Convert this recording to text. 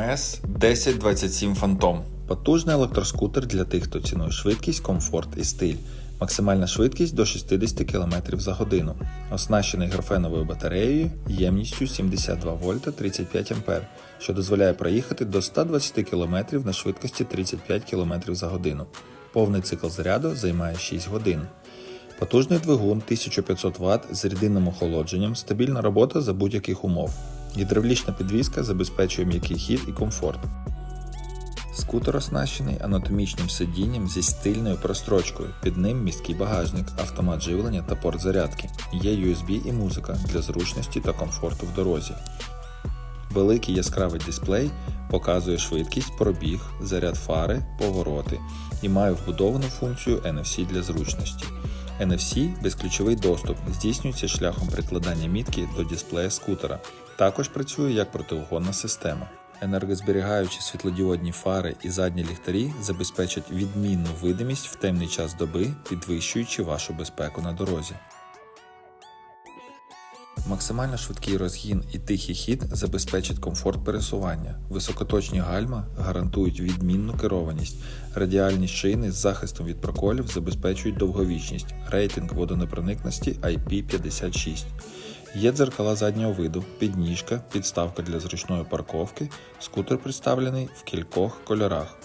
БМС 1027 Phantom. Потужний електроскутер для тих, хто цінує швидкість, комфорт і стиль. Максимальна швидкість до 60 км за годину. Оснащений графеновою батареєю ємністю 72 вольта 35 А, що дозволяє проїхати до 120 км на швидкості 35 км за годину. Повний цикл заряду займає 6 годин. Потужний двигун 1500 Вт з рідинним охолодженням, стабільна робота за будь-яких умов. Гідравлічна підвізка забезпечує м'який хід і комфорт. Скутер оснащений анатомічним сидінням зі стильною прострочкою. Під ним місткий багажник, автомат живлення та порт зарядки. Є USB і музика для зручності та комфорту в дорозі. Великий яскравий дисплей показує швидкість, пробіг, заряд фари, повороти і має вбудовану функцію NFC для зручності. NFC безключовий доступ здійснюється шляхом прикладання мітки до дисплея скутера. Також працює як протиугонна система. Енергозберігаючі світлодіодні фари і задні ліхтарі забезпечать відмінну видимість в темний час доби, підвищуючи вашу безпеку на дорозі. Максимально швидкий розгін і тихий хід забезпечать комфорт пересування. Високоточні гальма гарантують відмінну керованість. Радіальні шини з захистом від проколів забезпечують довговічність. Рейтинг водонепроникності IP56. Є дзеркала заднього виду, підніжка, підставка для зручної парковки. Скутер представлений в кількох кольорах.